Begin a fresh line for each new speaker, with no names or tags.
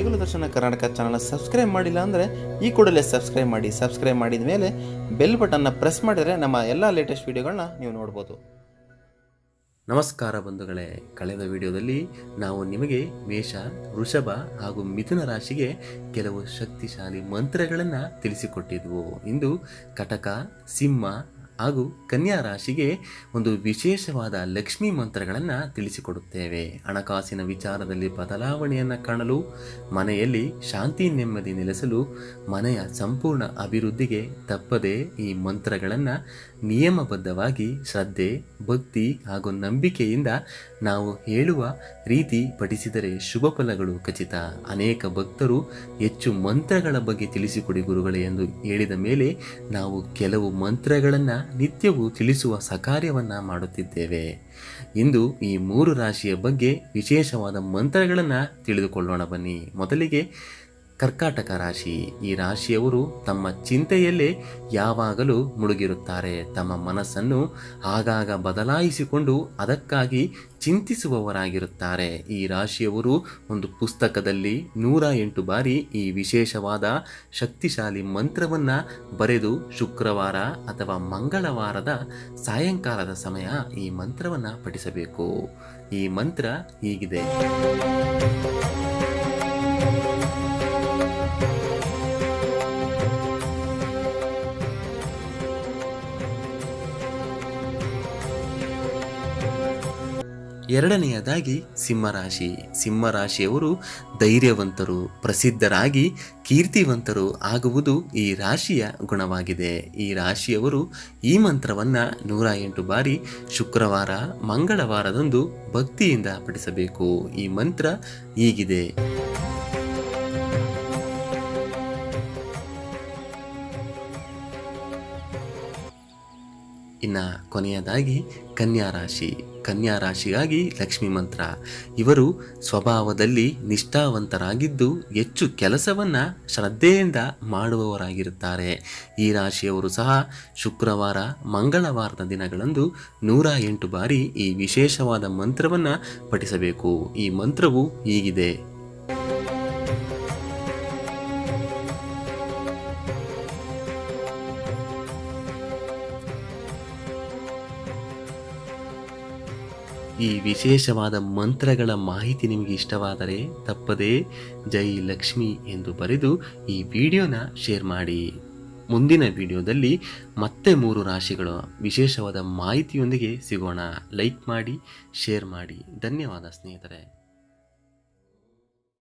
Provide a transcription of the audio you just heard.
ದೇಗುಲ ದರ್ಶನ ಕರ್ನಾಟಕ ಚಾನಲ್ನ ಸಬ್ಸ್ಕ್ರೈಬ್ ಮಾಡಿಲ್ಲ ಅಂದರೆ ಈ ಕೂಡಲೇ ಸಬ್ಸ್ಕ್ರೈಬ್ ಮಾಡಿ ಸಬ್ಸ್ಕ್ರೈಬ್ ಮಾಡಿದ ಮೇಲೆ ಬೆಲ್ ಬಟನ್ನ ಪ್ರೆಸ್ ಮಾಡಿದರೆ ನಮ್ಮ ಎಲ್ಲ ಲೇಟೆಸ್ಟ್ ವಿಡಿಯೋಗಳನ್ನ ನೀವು ನೋಡ್ಬೋದು. ನಮಸ್ಕಾರ ಬಂಧುಗಳೇ. ಕಳೆದ ವಿಡಿಯೋದಲ್ಲಿ ನಾವು ನಿಮಗೆ ಮೇಷ, ವೃಷಭ ಹಾಗೂ ಮಿಥುನ ರಾಶಿಗೆ ಕೆಲವು ಶಕ್ತಿಶಾಲಿ ಮಂತ್ರಗಳನ್ನು ತಿಳಿಸಿಕೊಟ್ಟಿದ್ವು. ಇಂದು ಕಟಕ, ಸಿಂಹ ಹಾಗೂ ಕನ್ಯಾ ರಾಶಿಗೆ ಒಂದು ವಿಶೇಷವಾದ ಲಕ್ಷ್ಮಿ ಮಂತ್ರಗಳನ್ನು ತಿಳಿಸಿಕೊಡುತ್ತೇವೆ. ಹಣಕಾಸಿನ ವಿಚಾರದಲ್ಲಿ ಬದಲಾವಣೆಯನ್ನು ಕಾಣಲು, ಮನೆಯಲ್ಲಿ ಶಾಂತಿ ನೆಮ್ಮದಿ ನೆಲೆಸಲು, ಮನೆಯ ಸಂಪೂರ್ಣ ಅಭಿವೃದ್ಧಿಗೆ ತಪ್ಪದೇ ಈ ಮಂತ್ರಗಳನ್ನು ನಿಯಮಬದ್ಧವಾಗಿ ಶ್ರದ್ಧೆ, ಭಕ್ತಿ ಹಾಗೂ ನಂಬಿಕೆಯಿಂದ ನಾವು ಹೇಳುವ ರೀತಿ ಪಠಿಸಿದರೆ ಶುಭ ಫಲಗಳು ಖಚಿತ. ಅನೇಕ ಭಕ್ತರು ಹೆಚ್ಚು ಮಂತ್ರಗಳ ಬಗ್ಗೆ ತಿಳಿಸಿಕೊಡಿ ಗುರುಗಳೇ ಎಂದು ಹೇಳಿದ ಮೇಲೆ ನಾವು ಕೆಲವು ಮಂತ್ರಗಳನ್ನು ನಿತ್ಯವೂ ತಿಳಿಸುವ ಸಕಾರ್ಯವನ್ನು ಮಾಡುತ್ತಿದ್ದೇವೆ. ಇಂದು ಈ ಮೂರು ರಾಶಿಯ ಬಗ್ಗೆ ವಿಶೇಷವಾದ ಮಂತ್ರಗಳನ್ನು ತಿಳಿದುಕೊಳ್ಳೋಣ ಬನ್ನಿ. ಮೊದಲಿಗೆ ಕರ್ಕಾಟಕ ರಾಶಿ. ಈ ರಾಶಿಯವರು ತಮ್ಮ ಚಿಂತೆಯಲ್ಲೇ ಯಾವಾಗಲೂ ಮುಳುಗಿರುತ್ತಾರೆ. ತಮ್ಮ ಮನಸ್ಸನ್ನು ಆಗಾಗ ಬದಲಾಯಿಸಿಕೊಂಡು ಅದಕ್ಕಾಗಿ ಚಿಂತಿಸುವವರಾಗಿರುತ್ತಾರೆ. ಈ ರಾಶಿಯವರು ಒಂದು ಪುಸ್ತಕದಲ್ಲಿ ನೂರ ಎಂಟು ಬಾರಿ ಈ ವಿಶೇಷವಾದ ಶಕ್ತಿಶಾಲಿ ಮಂತ್ರವನ್ನು ಬರೆದು ಶುಕ್ರವಾರ ಅಥವಾ ಮಂಗಳವಾರದ ಸಾಯಂಕಾಲದ ಸಮಯ ಈ ಮಂತ್ರವನ್ನು ಪಠಿಸಬೇಕು. ಈ ಮಂತ್ರ ಹೀಗಿದೆ. ಎರಡನೆಯದಾಗಿ ಸಿಂಹರಾಶಿ. ಸಿಂಹರಾಶಿಯವರು ಧೈರ್ಯವಂತರು, ಪ್ರಸಿದ್ಧರಾಗಿ ಕೀರ್ತಿವಂತರು ಆಗುವುದು ಈ ರಾಶಿಯ ಗುಣವಾಗಿದೆ. ಈ ರಾಶಿಯವರು ಈ ಮಂತ್ರವನ್ನು ನೂರ ಎಂಟು ಬಾರಿ ಶುಕ್ರವಾರ, ಮಂಗಳವಾರದಂದು ಭಕ್ತಿಯಿಂದ ಪಠಿಸಬೇಕು. ಈ ಮಂತ್ರ ಹೀಗಿದೆ. ಇನ್ನು ಕೊನೆಯದಾಗಿ ಕನ್ಯಾ ರಾಶಿ. ಕನ್ಯಾ ರಾಶಿಗಾಗಿ ಲಕ್ಷ್ಮಿ ಮಂತ್ರ. ಇವರು ಸ್ವಭಾವದಲ್ಲಿ ನಿಷ್ಠಾವಂತರಾಗಿದ್ದು ಹೆಚ್ಚು ಕೆಲಸವನ್ನು ಶ್ರದ್ಧೆಯಿಂದ ಮಾಡುವವರಾಗಿರುತ್ತಾರೆ. ಈ ರಾಶಿಯವರು ಸಹ ಶುಕ್ರವಾರ, ಮಂಗಳವಾರದ ದಿನಗಳಂದು ನೂರ ಎಂಟು ಬಾರಿ ಈ ವಿಶೇಷವಾದ ಮಂತ್ರವನ್ನು ಪಠಿಸಬೇಕು. ಈ ಮಂತ್ರವು ಹೀಗಿದೆ. ಈ ವಿಶೇಷವಾದ ಮಂತ್ರಗಳ ಮಾಹಿತಿ ನಿಮಗೆ ಇಷ್ಟವಾದರೆ ತಪ್ಪದೇ ಜೈ ಲಕ್ಷ್ಮಿ ಎಂದು ಬರೆದು ಈ ವಿಡಿಯೋನ ಶೇರ್ ಮಾಡಿ. ಮುಂದಿನ ವಿಡಿಯೋದಲ್ಲಿ ಮತ್ತೆ ಮೂರು ರಾಶಿಗಳ ವಿಶೇಷವಾದ ಮಾಹಿತಿಯೊಂದಿಗೆ ಸಿಗೋಣ. ಲೈಕ್ ಮಾಡಿ, ಶೇರ್ ಮಾಡಿ. ಧನ್ಯವಾದ ಸ್ನೇಹಿತರೆ.